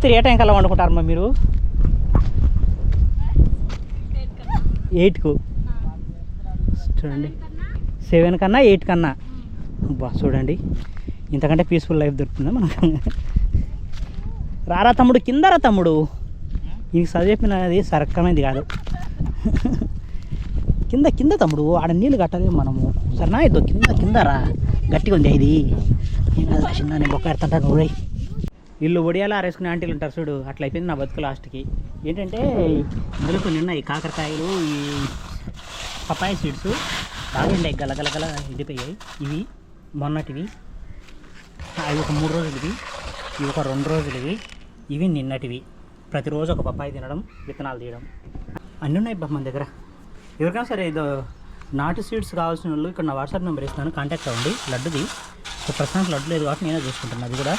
రాత్రి ఏ టైం కల్లా వండుకుంటారమ్మా మీరు? ఎయిట్కు చూడండి. సెవెన్ కన్నా ఎయిట్ కన్నా. బా చూడండి. ఇంతకంటే పీస్ఫుల్ లైఫ్ దొరుకుతుందా మనకు? రారా తమ్ముడు కిందరా తమ్ముడు. ఇది చదివి అది సరక్కమైంది కాదు. కింద కింద తమ్ముడు ఆడ నీళ్ళు కట్టాలి మనము. సరేనా? ఇదో కింద కింద రా. గట్టిగా ఉంది ఇది. ఏం చిన్న నేను బొక్క ఎడతాంటాను ఊరై ఇల్లు ఒడియాలో ఆరేసుకునే ఆంటీలు ఉంటారు చూడు అట్లా అయిపోయింది నా బతుకు లాస్ట్కి. ఏంటంటే ఇందులో కొన్ని ఉన్నాయి కాకరకాయలు ఈ పపాయ సీడ్స్ బాగుండే గలగలగల ఎండిపోయాయి. ఇవి మొన్నటివి అవి ఒక మూడు రోజులవి ఇవి ఒక రెండు రోజులవి ఇవి నిన్నటివి. ప్రతిరోజు ఒక పప్పాయి తినడం విత్తనాలు తీయడం. అన్నీ ఉన్నాయి బా మన దగ్గర. ఎవరికైనా సరే ఇదో నాటు సీడ్స్ కావాల్సిన వాళ్ళు ఇక్కడ నా వాట్సాప్ నెంబర్ ఇస్తాను కాంటాక్ట్ అవ్వండి. లడ్డుది ప్రస్తుతానికి లడ్డు లేదు కాబట్టి నేనే చూసుకుంటాను అది కూడా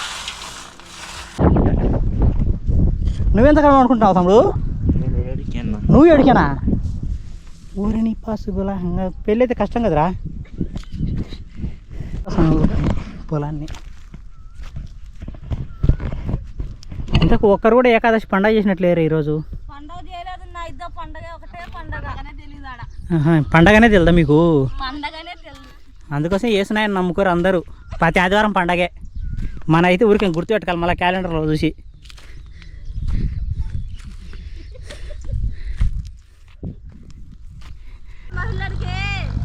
నువ్వెంతకాలం అనుకుంటున్నావు తమ్ముడు? నువ్వు ఎడికానా ఊరిని పాసుగులా ఇంకా పెళ్ళి అయితే కష్టం కదరా? పొలాన్ని. ఇంతకు ఒక్కరు కూడా ఏకాదశి పండగ చేసినట్లేరు ఈరోజు? పండగనే తెలుదా మీకు? అందుకోసం ఏసునాయని నమ్ముకోరు అందరూ. ప్రతి ఆదివారం పండగే. మన అయితే ఊరికే గుర్తుపెట్టుకోవాలి మళ్ళీ క్యాలెండర్లో చూసి.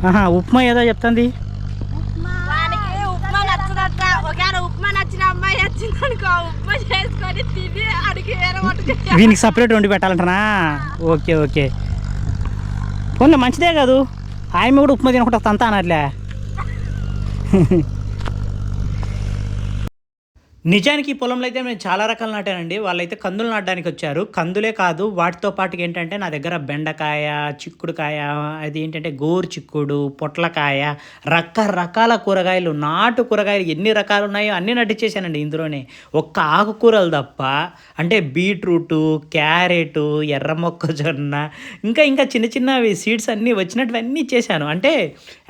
ఆహా ఉప్మా ఏదో చెప్తుంది. వానికి వీనికి సపరేట్ వండి పెట్టాలంటనా? Okay okay. పోన్లే మంచిదే కాదు. ఆయమ్మ కూడా ఉప్మా తినకుండా తంతా అనట్లే. నిజానికి ఈ పొలంలో అయితే నేను చాలా రకాలు నాటానండి. వాళ్ళైతే కందులు నాటడానికి వచ్చారు. కందులే కాదు వాటితో పాటు ఏంటంటే నా దగ్గర బెండకాయ చిక్కుడుకాయ అది ఏంటంటే గోరు చిక్కుడు పొట్లకాయ రకరకాల కూరగాయలు నాటు కూరగాయలు ఎన్ని రకాలు ఉన్నాయో అన్నీ నటించేసానండి ఇందులోనే. ఒక్క ఆకుకూరలు తప్ప అంటే బీట్రూటు క్యారెట్ ఎర్ర మొక్కజొన్న ఇంకా ఇంకా చిన్న చిన్నవి సీడ్స్ అన్నీ వచ్చినటువన్నీ చేశాను. అంటే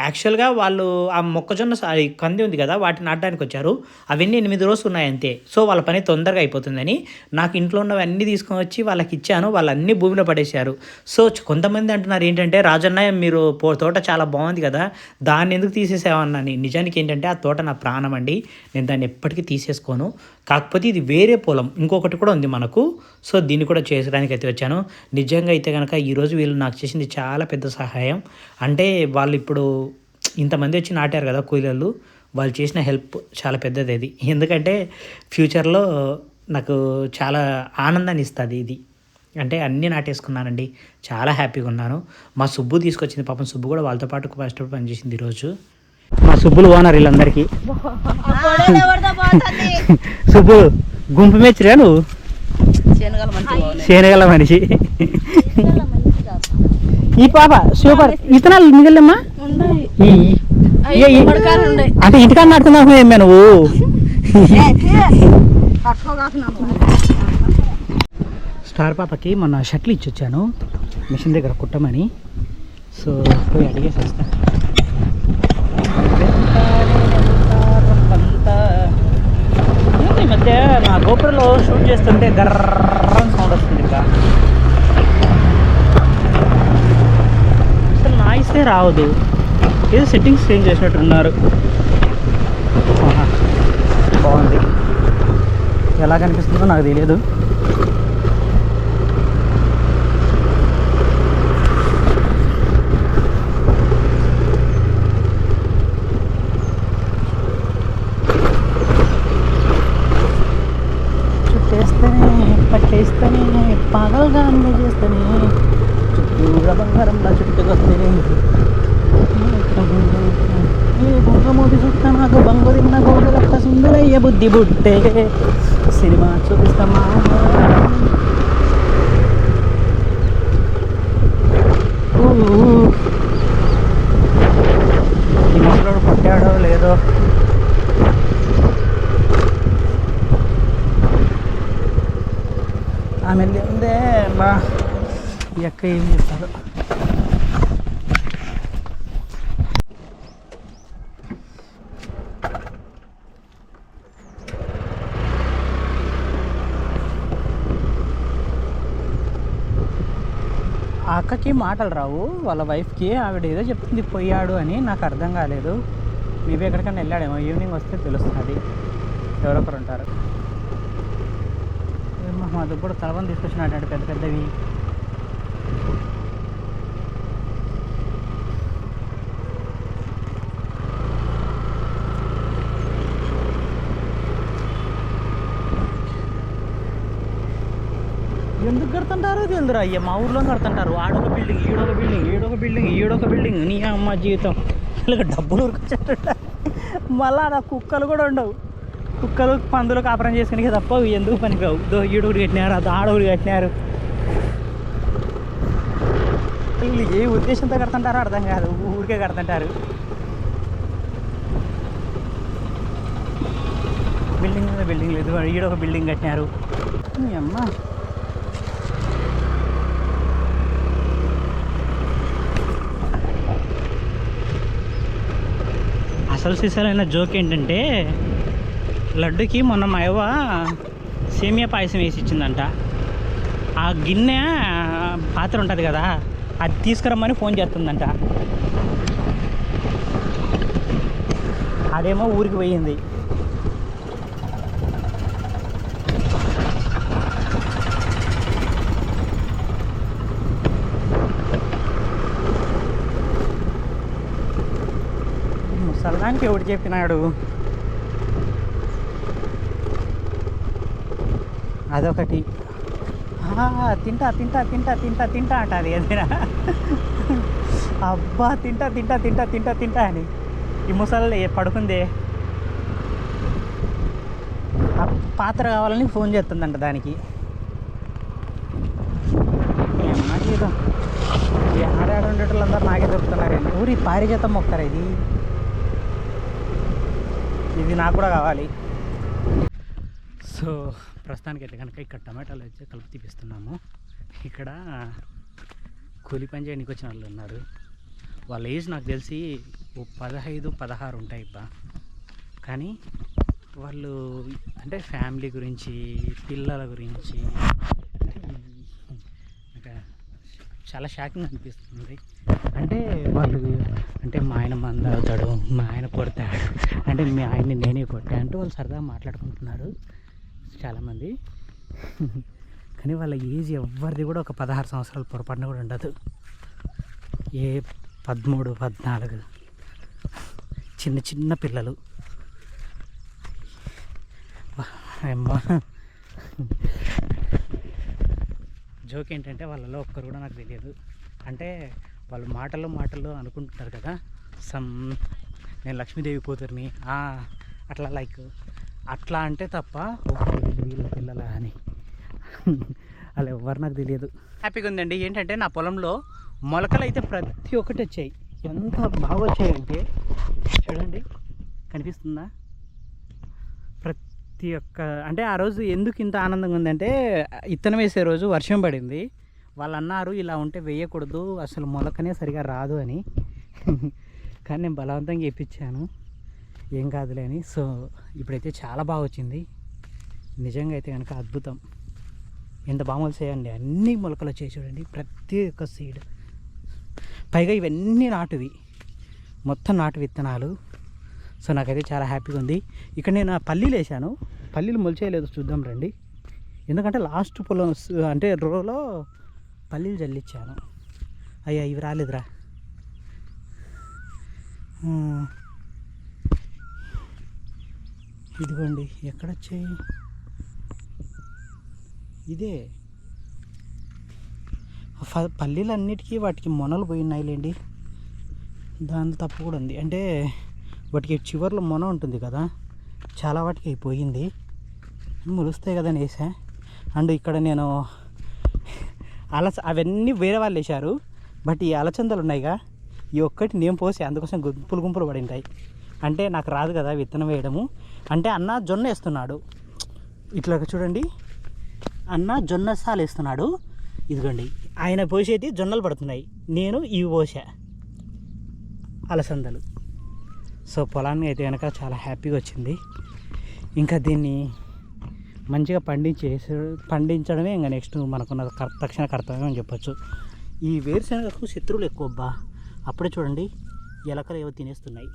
యాక్చువల్గా వాళ్ళు ఆ మొక్కజొన్న కంది ఉంది కదా వాటిని నాటడానికి వచ్చారు. అవన్నీ ఎనిమిది రోజులు ఉన్నాయి అంతే. సో వాళ్ళ పని తొందరగా అయిపోతుందని నాకు ఇంట్లో ఉన్నవన్నీ తీసుకొని వచ్చి వాళ్ళకి ఇచ్చాను. వాళ్ళన్నీ భూమిలో పడేశారు. సో కొంతమంది అంటున్నారు ఏంటంటే రాజన్నయ్య మీరు పో తోట చాలా బాగుంది కదా. దాన్ని ఎందుకు తీసేసావన్నాని నిజానికి ఏంటంటే ఆ తోట నా ప్రాణం అండి. నేను దాన్ని ఎప్పటికీ తీసేసుకోను. కాకపోతే ఇది వేరే పొలం. ఇంకొకటి కూడా ఉంది మనకు. సో దీన్ని కూడా చేసడానికి అయితే వచ్చాను. నిజంగా అయితే కనుక ఈరోజు వీళ్ళు నాకు చేసింది చాలా పెద్ద సహాయం. అంటే వాళ్ళు ఇప్పుడు ఇంతమంది వచ్చి నాటారు కదా కూలీలు. వాళ్ళు చేసిన హెల్ప్ చాలా పెద్దది అది. ఎందుకంటే ఫ్యూచర్లో నాకు చాలా ఆనందాన్ని ఇస్తుంది ఇది. అంటే అన్నీ నాటేసుకున్నానండి. చాలా హ్యాపీగా ఉన్నాను. మా సుబ్బు తీసుకొచ్చింది పాపం సుబ్బు కూడా వాళ్ళతో పాటు కష్టపడి పనిచేసింది ఈరోజు. మా సుబ్బులు ఓనర్ వీళ్ళందరికీ. సుబ్బు గుంపు మెచ్చిరా నువ్వు? శనగలు మనిషి. ఈ పాప సూపర్. ఇతనాలు ఈ- అంటే ఇంటికాడ నడుతున్నావు ఏమే నువ్వు? స్టార్ పాపకి మొన్న షర్ట్లు ఇచ్చి వచ్చాను మిషన్ దగ్గర కుట్టమని. సో పోయి అడిగేసి ఈ మధ్య నా గోపురంలో షూట్ చేస్తుంటే గర్రం సౌండ్ వస్తుంది ఇంకా. అసలు నాయిసే రావదు ఏదో సెట్టింగ్స్ చేంజ్ చేసినట్టున్నారు బాగుంది. ఎలా కనిపిస్తుందో నాకు తెలియదు. చుట్టేస్తేనే పట్టేస్తేనే పగలుగా అన్నీ చుట్టూ బంగారంలా చుట్టుకొస్తేనే. ఏ గుండ్రమోది చుట్ట నాకు బంగు తిన్న గోడు రక్త సింధులయ్య బుద్ధి బుట్టే సినిమా చూపిస్తామా ఊ. ఈ ముసలోడు కొట్టాడో లేదో ఆమె ఉందే బా ఈ అక్క ఏం చేస్తారు ఆ అక్కకి మాటలు రావు. వాళ్ళ వైఫ్కి ఆవిడ ఏదో చెప్తుంది పోయాడు అని నాకు అర్థం కాలేదు. మేబీ ఎక్కడికైనా వెళ్ళాడేమో. ఈవినింగ్ వస్తే తెలుస్తుంది. ఎవరొకరు ఉంటారు. మా దుప్పుడు తలవని తీసుకొచ్చినట్టు పెద్ద పెద్దవి. ఎందుకు కడుతుంటారో తెలుదురా అయ్యా. మా ఊర్లో కడుతుంటారు. ఆడొక బిల్డింగ్ ఈడొక బిల్డింగ్ ఈడొక బిల్డింగ్ ఈడొక బిల్డింగ్ నీ అమ్మ జీవితం. ఇలా డబ్బులు ఉరికొచ్చేట మళ్ళీ ఆడ కుక్కలు కూడా ఉండవు. కుక్కలు పందులు కాపురం చేసుకునే తప్ప ఎందుకు పనికిరావు దో ఈడొకటి కట్టినారు అది ఆడొకటి కట్టినారు. వీళ్ళు ఏ ఉద్దేశంతో కడుతుంటారో అర్థం కాదు. ఊరికే కడుతుంటారు. బిల్డింగ్ మీద బిల్డింగ్ లేదు. ఈడొక బిల్డింగ్ కట్టినారు. అమ్మా. అసలు సిసలైన జోక్ ఏంటంటే లడ్డుకి మొన్న మా అవ్వ సేమియా పాయసం వేసి ఇచ్చిందంట ఆ గిన్నె పాత్ర ఉంటుంది కదా అది తీసుకురమ్మని ఫోన్ చేస్తుందంట. అదేమో ఊరికి పోయింది. ముసల్దానికి ఒకటి చెప్పినాడు? అదొకటి. తింటా తింటా తింటా తింటా తింటా అంట అది ఏదైనా. అబ్బా తింటా తింటా తింటా తింటా తింటా అని. ఈ ముసలి పడుకుందే. ఆ పాత్ర కావాలని ఫోన్ చేస్తుందంట దానికి. ఏమన్నా జీవితం ఈ ఆడాడు ఉండేటోళ్ళందరూ నాకే దొరుకుతున్నారండి ఊరి పారిజాతం మొక్కరా ఇది ఇది నాకు కూడా కావాలి సో ప్రస్తుతానికి అయితే కనుక ఇక్కడ టమాటాలు వచ్చి కలిపి తీపిస్తున్నాము ఇక్కడ కూలి పని చేయడానికి వచ్చిన వాళ్ళు ఉన్నారు వాళ్ళ ఏజ్ నాకు తెలిసి ఓ పదహైదు పదహారు ఉంటాయి బా కానీ వాళ్ళు అంటే ఫ్యామిలీ గురించి పిల్లల గురించి ఇంకా చాలా షాకింగ్ అనిపిస్తుంది అంటే వాళ్ళు అంటే మా ఆయన మంద అవుతాడు మా ఆయన కొడతాడు. అంటే మీ ఆయన్ని నేనే కొట్టా అంటూ వాళ్ళు సరదా మాట్లాడుకుంటున్నారు చాలామంది. కానీ వాళ్ళ ఏజ్ ఎవరిది కూడా ఒక పదహారు సంవత్సరాలు పొరపాటున కూడా ఉండదు. ఏ పదమూడు పద్నాలుగు చిన్న చిన్న పిల్లలు. జోక్ ఏంటంటే వాళ్ళలో ఒక్కరు కూడా నాకు తెలియదు. అంటే వాళ్ళు మాటలు మాటలు అనుకుంటుంటారు కదా. సమ్ నేను లక్ష్మీదేవి కూతురిని. అట్లా లైక్ అట్లా అంటే తప్ప వీళ్ళ పిల్లల అని. అలా ఎవరు నాకు తెలియదు. హ్యాపీగా ఉందండి. ఏంటంటే నా పొలంలో మొలకలు అయితే ప్రతి ఒక్కటి వచ్చాయి. ఎంత బాగా వచ్చాయంటే చూడండి కనిపిస్తుందా? ప్రతి ఒక్క అంటే ఆ రోజు ఎందుకు ఇంత ఆనందంగా ఉందంటే ఇత్తనం వేసే రోజు వర్షం పడింది. వాళ్ళు అన్నారు ఇలా ఉంటే వేయకూడదు అసలు మొలకనే సరిగా రాదు అని. కానీ నేను బలవంతంగా ఇప్పించాను ఏం కాదులే అని. సో ఇప్పుడైతే చాలా బాగా వచ్చింది. నిజంగా అయితే కనుక అద్భుతం. ఎంత బాగా మొలిసాయండి అన్ని మొలకలు వచ్చాయి చూడండి. ప్రతి ఒక్క సీడ్. పైగా ఇవన్నీ నాటువి. మొత్తం నాటు విత్తనాలు. సో నాకైతే చాలా హ్యాపీగా ఉంది. ఇక్కడ నేను పల్లీలు వేసాను పల్లీలు మొలిచేయలేదు చూద్దాం రండి. ఎందుకంటే లాస్ట్ పొలం అంటే రోలో పల్లీలు జల్లిచ్చాను. అయ్యా ఇవి రాలేదురా. ఇదిగోండి ఇదిగోండి ఎక్కడొచ్చాయి? ఇదే. పల్లీలన్నిటికీ వాటికి మొనలు పోయినాయిలేండి. దాని తప్పు కూడా ఉంది. అంటే వాటికి చివర్లో మొన ఉంటుంది కదా చాలా వాటికి అయిపోయింది. ములుస్తాయి కదా అని వేసా అండ్ ఇక్కడ నేను అలస అవన్నీ వేరే వాళ్ళు వేశారు. బట్ ఈ అలచందలు ఉన్నాయిగా. ఈ ఒక్కటి నేను పోసి అందుకోసం గుంపులు గుంపులు పడి ఉంటాయి అంటే నాకు రాదు కదా విత్తనం వేయడము. అంటే అన్న జొన్న వేస్తున్నాడు. ఇట్లా చూడండి. అన్న జొన్న సాలు వేస్తున్నాడు. ఇదిగోండి. ఆయన పోసేటి జొన్నలు పడుతున్నాయి. నేను ఇవి పోసా. అలసందలు. సో పొలాన్ని అయితే కనుక చాలా హ్యాపీగా వచ్చింది. ఇంకా దీన్ని మంచిగా పండించేసి పండించడమే ఇంకా నెక్స్ట్ మనకున్న కర్- తక్షణ కర్తవ్యం అని చెప్పొచ్చు. ఈ వేరుశనగకు శత్రువులు ఎక్కువ అబ్బా అప్పుడే చూడండి ఎలకలు ఏవో తినేస్తున్నాయి.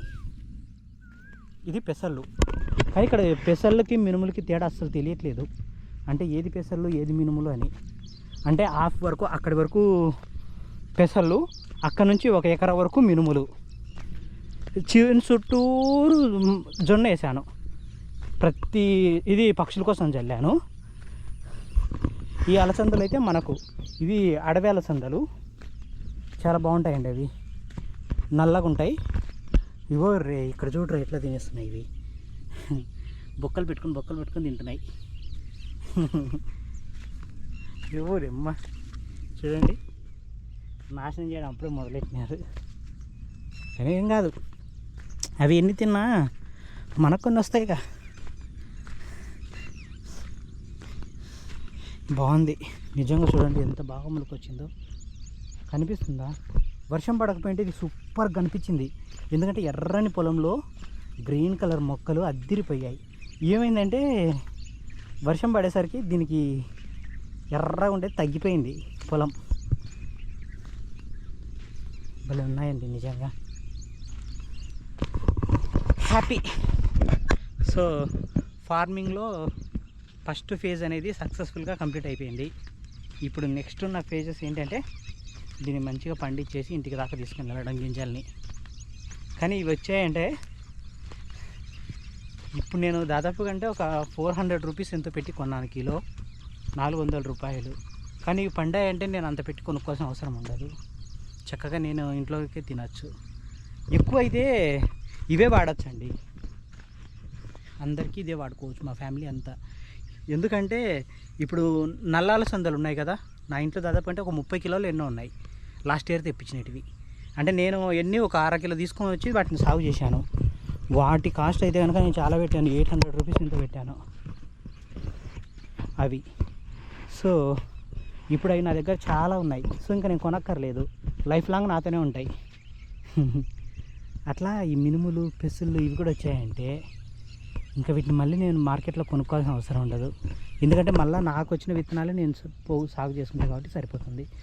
ఇది పెసళ్ళు. కానీ ఇక్కడ పెసళ్ళకి మినుములకి తేడా అస్సలు తెలియట్లేదు. అంటే ఏది పెసళ్ళు ఏది మినుములు అని. అంటే హాఫ్ వరకు అక్కడి వరకు పెసళ్ళు అక్కడ నుంచి ఒక ఎకరా వరకు మినుములు. చివరి చుట్టూరు జొన్న వేసాను. ప్రతి ఇది పక్షుల కోసం చల్లాను. ఈ అలసందలు అయితే మనకు ఇవి అడవి అలసందలు. చాలా బాగుంటాయండి అవి. నల్లగా ఉంటాయి. ఇవో రే ఇక్కడ చూడరా ఎట్లా తినేస్తున్నాయి ఇవి. బొక్కలు పెట్టుకొని బొక్కలు పెట్టుకొని తింటున్నాయి. ఇవో రెమ్మ చూడండి. నాశనం చేయడం అప్పుడే మొదలెట్టినారు. కానీ ఏం కాదు. అవి ఎన్ని తిన్నా మనకు కొన్ని వస్తాయిగా. బాగుంది. నిజంగా చూడండి ఎంత బాగా మనకు కనిపిస్తుందా? వర్షం పడకపోయింటే ఇది సూపర్ కనిపించింది. ఎందుకంటే ఎర్రని పొలంలో గ్రీన్ కలర్ మొక్కలు అద్దిరిపోయాయి. ఏమైందంటే వర్షం పడేసరికి దీనికి ఎర్రగా ఉండే తగ్గిపోయింది పొలం. భలే ఉన్నాయండి నిజంగా. హ్యాపీ. సో ఫార్మింగ్లో ఫస్ట్ ఫేజ్ అనేది సక్సెస్ఫుల్గా కంప్లీట్ అయిపోయింది. ఇప్పుడు నెక్స్ట్ ఉన్న ఫేజెస్ ఏంటంటే దీన్ని మంచిగా పండించేసి ఇంటికి దాకా తీసుకుని వెళ్ళడం గింజల్ని. కానీ ఇవి వచ్చాయంటే ఇప్పుడు నేను దాదాపు కంటే ఒక ఫోర్ హండ్రెడ్ రూపీస్ ఎంతో పెట్టి కొన్నాను కిలో. నాలుగు వందల రూపాయలు. కానీ ఇవి పండాయంటే నేను అంత పెట్టి కొనుక్కోవాల్సిన అవసరం ఉండదు. చక్కగా నేను ఇంట్లోకే తినచ్చు. ఎక్కువ అయితే ఇవే వాడచ్చండి. అందరికీ ఇదే వాడుకోవచ్చు మా ఫ్యామిలీ అంతా. ఎందుకంటే ఇప్పుడు నల్లాల సందలు ఉన్నాయి కదా నా ఇంట్లో దాదాపు అంటే ఒక ముప్పై కిలోలు ఎన్నో ఉన్నాయి. లాస్ట్ ఇయర్ తెప్పించినవి అంటే నేను ఎన్ని ఒక అర కిలో తీసుకొని వచ్చి వాటిని సాగు చేశాను. వాటి కాస్ట్ అయితే కనుక నేను చాలా పెట్టాను. ఎయిట్ హండ్రెడ్ రూపీస్ ఇంత పెట్టాను. అవి. సో ఇప్పుడు అవి నా దగ్గర చాలా ఉన్నాయి. సో ఇంకా నేను కొనక్కర్లేదు. లైఫ్ లాంగ్ నాతోనే ఉంటాయి. అట్లా ఈ మినుములు పెసులు ఇవి కూడా వచ్చాయంటే ఇంకా వీటిని మళ్ళీ నేను మార్కెట్లో కొనుక్కోవాల్సిన అవసరం ఉండదు. ఎందుకంటే మళ్ళీ నాకు వచ్చిన విత్తనాలే నేను సాగు చేసుకుంటాను కాబట్టి సరిపోతుంది.